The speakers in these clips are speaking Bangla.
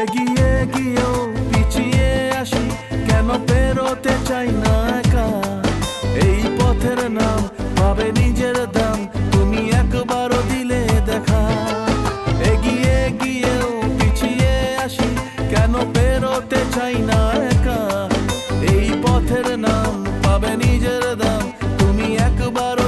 এগিয়ে গিয়েও পিছিয়ে আসি, কেন পেরোতে চাই না একা? এই পথের নাম পাবে নিজের দাম, তুমি একবারও দিলে দেখা। এগিয়ে গিয়েও পিছিয়ে আসি, কেন পেরোতে চাই না একা? এই পথের নাম পাবে নিজের দাম, তুমি একবারও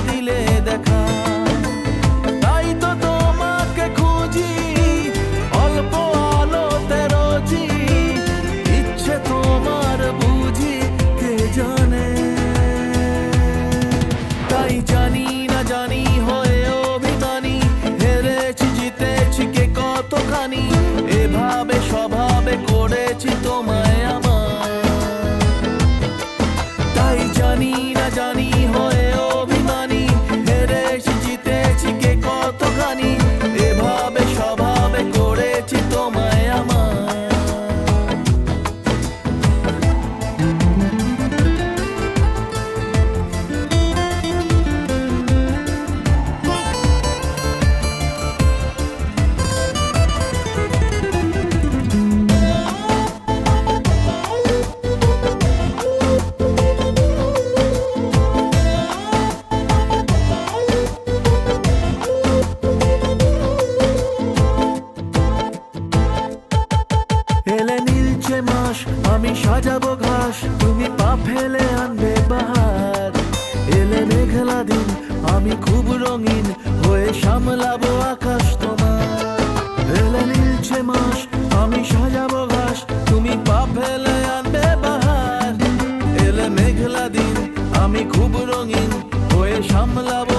জানি নীলছে আমি সাজাবো ঘাস, তুমি পা ফেলে আনবে বাহার এলে মেঘলা দিন, আমি খুব রঙিন হয়ে সামলাবো আকাশ তোমার। এলে নীলছে মাস, আমি সাজাবো ঘাস, তুমি পা ফেলে আনবে বাহার এলে মেঘলা দিন, আমি খুব রঙিন হয়ে সামলাবো